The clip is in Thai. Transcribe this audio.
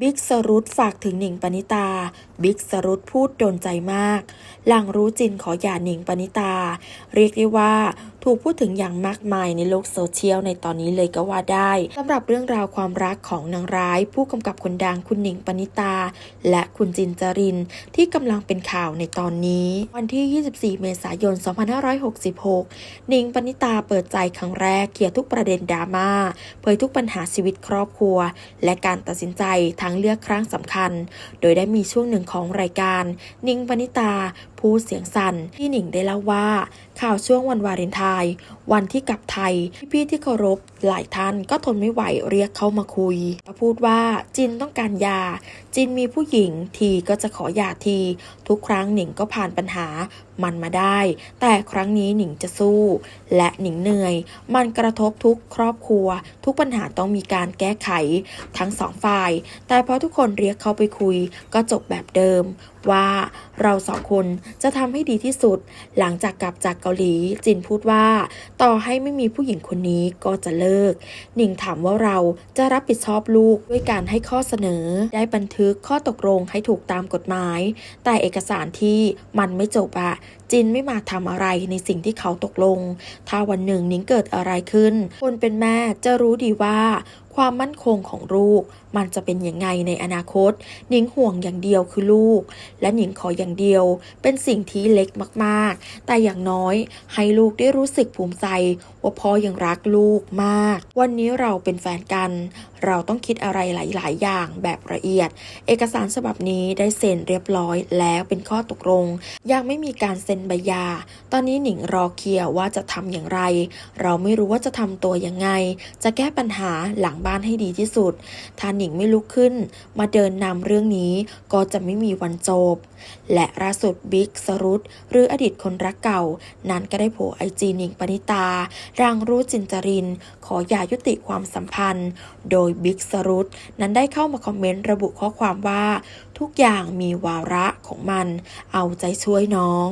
บิ๊กสรุตฝากถึงหนิงปณิตา บิ๊กสรุตพูดโดนใจมาก หลังรู้จินขอหย่าหนิงปณิตา เรียกได้ว่าถูกพูดถึงอย่างมากมายในโลกโซเชียลในตอนนี้เลยก็ว่าได้สำหรับเรื่องราวความรักของนางร้าย ผู้กำกับคนดังคุณหนิงปณิตา และคุณจินจริน ที่กำลังเป็นข่าวในตอนนี้ วันที่ 24 เมษายน 2566 หนิงปณิตาเปิดใจครั้งแรกเคลียร์ทุกประเด็นดราม่าเผยทุกปัญหาชีวิตครอบครัว และการตัดสินใจทางเลือกครั้งสำคัญ โดยได้มีช่วงหนึ่งของรายการ นิงปณิตา ผู้เสียงสั่นที่หนิงได้เล่าว่า ข่าวช่วงวันวาเลนไทน์วันที่กลับไทย พี่ๆที่เคารพหลายท่านก็ทนไม่ไหวเรียกเข้ามาคุยพูดว่าจินต้องการยา จินมีผู้หญิงทีก็จะขอยาที ทุกครั้งหนิงก็ผ่านปัญหา มันมาได้ แต่ครั้งนี้หนิงจะสู้ และหนิงเหนื่อย มันกระทบทุกครอบครัว ทุกปัญหาต้องมีการแก้ไข ทั้งสองฝ่าย แต่พอทุกคนเรียกเขาไปคุย ก็จบแบบเดิม ว่าเราสองคนจะทำให้ดีที่สุด หลังจากกลับจากเกาหลี จินพูดว่า ต่อให้ไม่มีผู้หญิงคนนี้ก็จะเลิก หนิงถามว่าเราจะรับผิดชอบลูกด้วยการให้ข้อเสนอ ได้บันทึกข้อตกลงให้ถูกตามกฎหมาย แต่เอกสารที่มันไม่จบอะจินไม่มาทำอะไรในสิ่งที่เขาตกลง ถ้าวันหนึ่งนิ้งเกิดอะไรขึ้น คนเป็นแม่จะรู้ดีว่า ความมั่นคงของลูก มันจะเป็นยังไงในอนาคต หนิงห่วงอย่างเดียวคือลูก และหนิงขออย่างเดียว เป็นสิ่งที่เล็กมากๆ แต่อย่างน้อยให้ลูกได้รู้สึกภูมิใจ ว่าพ่อยังรักลูกมาก วันนี้เราเป็นแฟนกัน เราต้องคิดอะไรหลาย ๆ อย่างแบบละเอียด เอกสารฉบับนี้ได้เซ็นเรียบร้อยแล้วเป็นข้อตกลง ยังไม่มีการเซ็นใบหย่าตอนนี้หนิงรอเคลียร์ว่าจะทำอย่างไร เราไม่รู้ว่าจะทำตัวยังไง จะแก้ปัญหาหลังบ้านให้ดีที่สุด ถ้าหนิงไม่ลุกขึ้น มาเดินนำเรื่องนี้ก็จะไม่มีวันจบ และล่าสุดบิ๊กสรุตหรืออดีตคนรักเก่า นั้นก็ได้โผล่ไอจีหนิงปณิตารังรู้จินจริน ขออย่ายุติความสัมพันธ์ โดยบิ๊กสรุตนั้นได้เข้ามาคอมเมนต์ระบุข้อความว่า ทุกอย่างมีวาระของมัน เอาใจช่วยน้อง